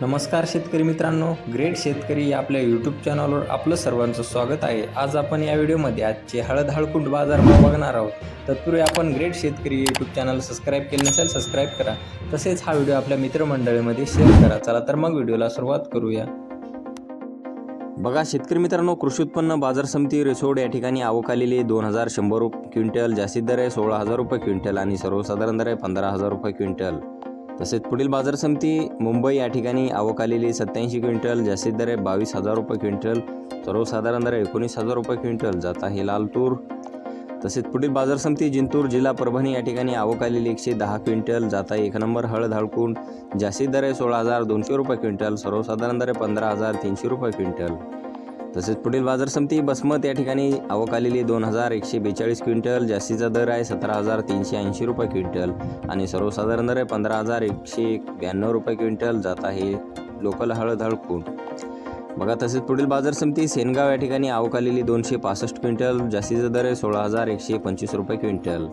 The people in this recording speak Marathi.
नमस्कार शेतकरी मित्रांनो ग्रेट शेतकरी या आपल्या यूट्यूब चॅनलवर आपलं सर्वांचं स्वागत आहे. आज आपण या व्हिडिओमध्ये आजचे हळद हळकुंड बाजारभाव बघणार आहोत. तत्पूर्वी आपण ग्रेट शेतकरी यूट्यूब चॅनल सबस्क्राईब केले नसेल सबस्क्राईब करा. तसेच हा व्हिडिओ आपल्या मित्रमंडळीमध्ये शेअर करा. चला तर मग व्हिडिओला सुरुवात करूया. बघा शेतकरी मित्रांनो कृषी उत्पन्न बाजार समिती रिसोड या ठिकाणी आवक आलेली दोन हजार शंभर क्विंटल जास्तीत दर आहे सोळा हजार रुपये क्विंटल आणि सर्वसाधारण दर आहे पंधरा हजार रुपये क्विंटल. तसेच पुढील बाजार समिती मुंबई या ठिकाणी आवक आलेली सत्याऐंशी क्विंटल जास्तीत दर आहे बावीस हजार रुपये क्विंटल सर्वसाधारण दर एकोणीस हजार रुपये क्विंटल जात आहे लाल तूर. तसेच पुढील बाजार समिती जिंतूर जिल्हा परभणी या ठिकाणी आवक आलेली एकशे दहा क्विंटल जात आहे एक नंबर हळद हळकून जास्तीत दर आहे सोळा हजार दोनशे रुपये क्विंटल सर्वसाधारण दर आहे पंधरा हजार तीनशे रुपये क्विंटल. तसेच पुढील बाजार समिती बसमत या ठिकाणी आवक आलेली दोन हजार एकशे बेचाळीस क्विंटल जास्तीचा दर आहे सतरा हजार तीनशे ऐंशी रुपये क्विंटल आणि सर्वसाधारण दर आहे पंधरा हजार एकशे ब्याण्णव रुपये क्विंटल जात आहे लोकल हळद हळकून बघा तसेच पुढील बाजार समिती सेनगाव या ठिकाणी आवक आलेली दोनशे पासष्ट क्विंटल जास्तीचा दर आहे सोळा हजार एकशे पंचवीस रुपये क्विंटल.